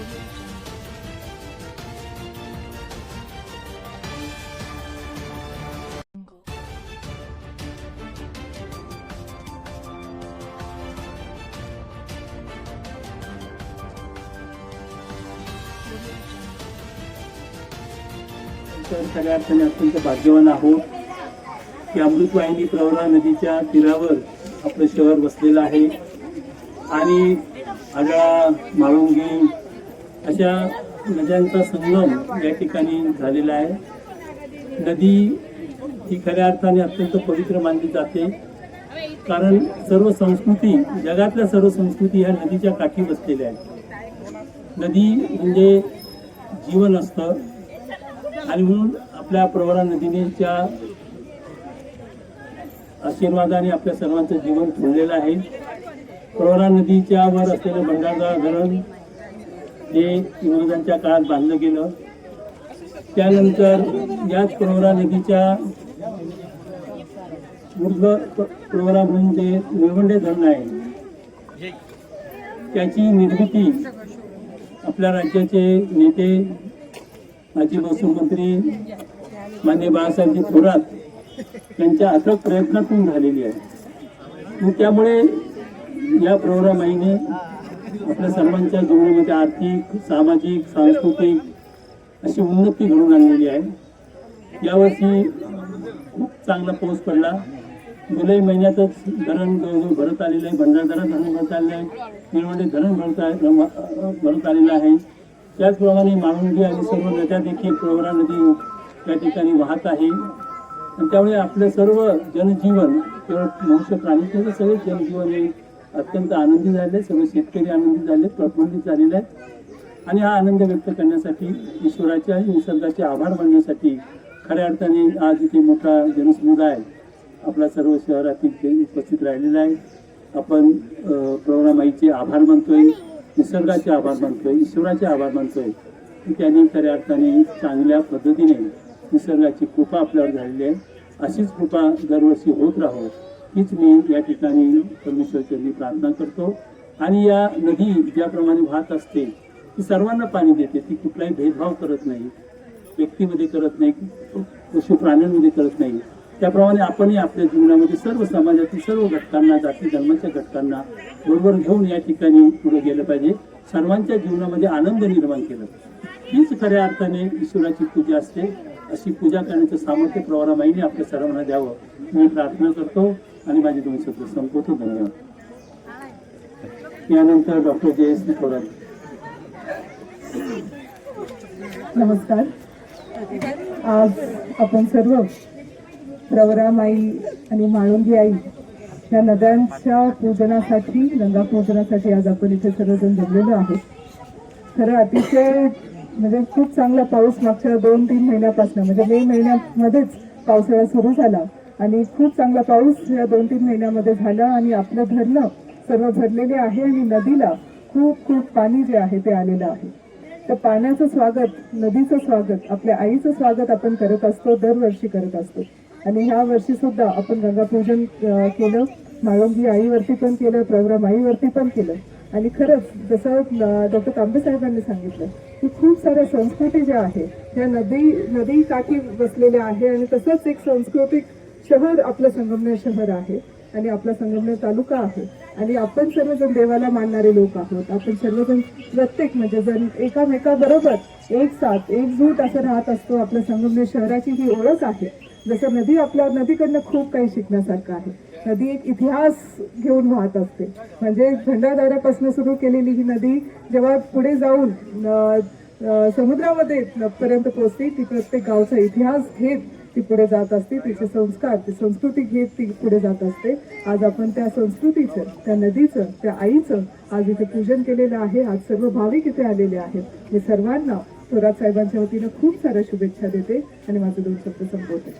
तर सगळ्या अर्थाने अत्यंत भाग्यवान आहोत. की अमृतवाहिनी प्रवरा नदीच्या तीरावर आपलं शहर वसलेलं आहे. आणि आडळा माळुंगी अशा नद्यांचा संगम या ठिकाणी झालेला आहे. नदी ही खऱ्या अर्थाने अत्यंत पवित्र मानली जाते. कारण सर्व संस्कृती जगातल्या सर्व संस्कृती ह्या नदीच्या काठी बसलेल्या आहेत. नदी म्हणजे जीवन असतं. आणि म्हणून आपल्या प्रवरा नदीनेच्या आशीर्वादाने आपल्या सर्वांचं जीवन फुललेलं आहे. प्रवरा नदीच्या वर असलेलं भंडारदरा धरण हे इंग्रजांच्या काळात बांधलं गेलं. त्यानंतर याच प्रवरा नदीच्या ऊर्ध्व प्रवरा म्हणून जे निळवंडे धरण आहे. त्याची निर्मिती आपल्या राज्याचे नेते माजी महसूल मंत्री मान्य बाळासाहेबजी थोरात यांच्या अथक प्रयत्नातून झालेली आहे. त्यामुळे या प्रोग्रामाईने आपल्या सर्वांच्या जीवनामध्ये आर्थिक सामाजिक सांस्कृतिक अशी उन्नती घडून आणलेली आहे. यावर्षी खूप चांगला पाऊस पडला. जुलै महिन्यातच धरण जवळजवळ भरत आलेलं आहे. भंडारदरा धरण भरत आलेलं आहे. निळवंडे धरण भरत आहे भरत आलेलं आहे. त्याचप्रमाणे माळुंगी आणि सर्व नद्या देखील प्रवरा नदी त्या ठिकाणी वाहत आहे. आणि त्यामुळे आपलं सर्व जनजीवन केवळ मनुष्य प्राणी सगळे जनजीवन हे अत्यंत आनंदी झाले सर्व शेतकरी आनंदी झाले प्रफुल्लित झालेले आहेत. आणि हा आनंद व्यक्त करण्यासाठी ईश्वराचे आणि निसर्गाचे आभार मानण्यासाठी खऱ्या अर्थाने आज इथे मोठा जनसमुदाय आपला सर्व शहरातील उपस्थित राहिलेला आहे आपण अ, आभार मानतोय निसर्गाचे आभार मानतोय ईश्वराचे आभार मानतोय. की त्यांनी खऱ्या अर्थाने चांगल्या पद्धतीने निसर्गाची कृपा आपल्यावर झालेली आहे. अशीच कृपा दरवर्षी होत राहो. हीच मी या ठिकाणी परमेश्वरचरणी प्रार्थना करतो. आणि या नदी ज्याप्रमाणे वाहत असते ती सर्वांना पाणी देते. ती कुठलाही भेदभाव करत नाही. व्यक्तीमध्ये करत नाही पशु प्राण्यांमध्ये करत नाही. त्याप्रमाणे आपणही आपल्या जीवनामध्ये सर्व समाजातील सर्व घटकांना जाती धर्माच्या घटकांना बरोबर घेऊन या ठिकाणी पुढे गेलं पाहिजे. सर्वांच्या जीवनामध्ये आनंद निर्माण केलं हीच खऱ्या अर्थाने ईश्वराची पूजा असते. अशी पूजा करण्याचं सामर्थ्य प्रवरामाईने आपल्या सर्वांना द्यावं. मी प्रार्थना करतो. आणि माझे दोन शब्द संपवतो धन्यवाद यानंतर डॉक्टर जयेश थोरात नमस्कार. आज आपण सर्व प्रवरामाई आणि माळुंगी आई या नद्यांच्या पूजनासाठी गंगा पूजनासाठी आज आपण इथे सर्वजण जमलेलो आहोत. खरं अतिशय म्हणजे खूप चांगला पाऊस मागच्या दोन तीन महिन्यापासून म्हणजे मे महिन्यामध्येच पावसाळा सुरू झाला. आणि खूप चांगला पाऊस या दोन तीन महिन्यामध्ये झाला आणि आपलं धरणं सर्व भरलेले आहे आणि नदीला खूप खूप पाणी जे आहे ते आलेलं आहे. तर पाण्याचं स्वागत नदीचं स्वागत आपल्या आईचं स्वागत आपण करत असतो दरवर्षी करत असतो. आणि ह्या वर्षी सुद्धा आपण गंगापूजन केलं. माळुंगी आईवरती पण केलं प्रवराम आईवरती पण केलं. आणि खरंच जसं डॉक्टर तांबे साहेबांनी सांगितलं की खूप साऱ्या संस्कृती ज्या आहे त्या नदी नदी काठी बसलेल्या आहे आणि तसंच एक सांस्कृतिक शहर आपलं संगमनेर शहर आहे आणि आपला संगमनेर तालुका आहे. आणि आपण सर्वजण देवाला मानणारे लोक आहोत. आपण सर्वजण प्रत्येक म्हणजे जण एकामेकाबरोबर एक साथ एकजूट असं राहत असतो. आपल्या संगमनेर शहराची ही ओळख आहे. जसं नदी आपल्या नदीकडनं खूप काही शिकण्यासारखं आहे. नदी एक इतिहास घेऊन वाहत असते. म्हणजे भंडारदारापासून सुरू केलेली ही नदी जेव्हा पुढे जाऊन समुद्रामध्ये पर्यंत पोहोचते ती प्रत्येक गावचा इतिहास घेत ती पुढे जात असते तिचे संस्कार ती संस्कृती घेत ती पुढे जात असते. आज आपण त्या संस्कृतीचं त्या नदीचं त्या आईचं आज इथे पूजन केलेलं आहे. आज सर्व भाविक इथे आलेले आहेत. मी सर्वांना थोरात साहेबांच्या वतीनं खूप साऱ्या शुभेच्छा देते आणि माझं दोन शब्द संपवते.